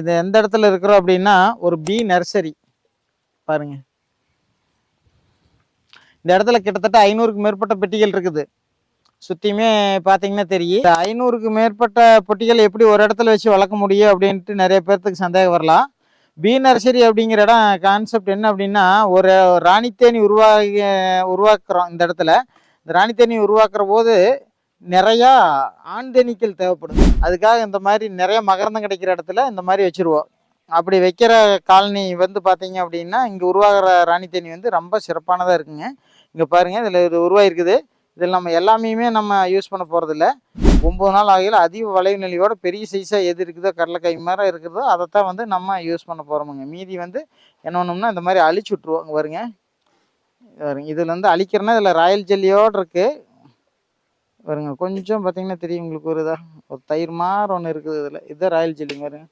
இது எந்த இடத்துல இருக்கிறோம் அப்படின்னா ஒரு பி நர்சரி பாருங்க. இந்த இடத்துல கிட்டத்தட்ட ஐநூறுக்கு மேற்பட்ட பெட்டிகள் இருக்குது. சுற்றியுமே பார்த்தீங்கன்னா தெரியும். இந்த ஐநூறுக்கு மேற்பட்ட பொட்டிகள் எப்படி ஒரு இடத்துல வச்சு வளர்க்க முடியும் அப்படின்ட்டு நிறைய பேர்த்துக்கு சந்தேகம் வரலாம். பி நர்சரி அப்படிங்கிற இடம் கான்செப்ட் என்ன அப்படின்னா ஒரு ராணித்தேனி உருவாகி உருவாக்குறோம் இந்த இடத்துல. இந்த ராணித்தேனி உருவாக்குற போது நிறையா ஆண் தேவைப்படும். அதுக்காக இந்த மாதிரி நிறைய மகரந்தம் கிடைக்கிற இடத்துல இந்த மாதிரி வச்சுருவோம். அப்படி வைக்கிற காலனி வந்து பார்த்தீங்க அப்படின்னா இங்கே உருவாகிற ராணி தேனி வந்து ரொம்ப சிறப்பானதாக இருக்குங்க. இங்கே பாருங்கள் இதில் இது உருவாயிருக்குது. இதில் நம்ம எல்லாமே நம்ம யூஸ் பண்ண போகிறதில்ல ஒம்பது நாள் ஆகையில் அதிக வளைவு நிலையோட பெரிய சைஸாக எது இருக்குதோ கடலைக்காய் மாதிரி இருக்குதோ அதைத்தான் வந்து நம்ம யூஸ் பண்ண போகிறோமுங்க மீதி வந்து என்ன பண்ணோம்னா இந்த மாதிரி அழிச்சு விட்ருவோம் வருங்க வருங்க இதில் வந்து அழிக்கிறனா இதில் ராயல் ஜெல்லியோடு இருக்குது பாருங்க கொஞ்சம் பார்த்தீங்கன்னா தெரியும் உங்களுக்கு ஒரு இதாக ஒரு தயிர் மாதிரி ஒன்று இருக்குது இதில். இதுதான் ராயல் ஜெல்லி பாருங்க.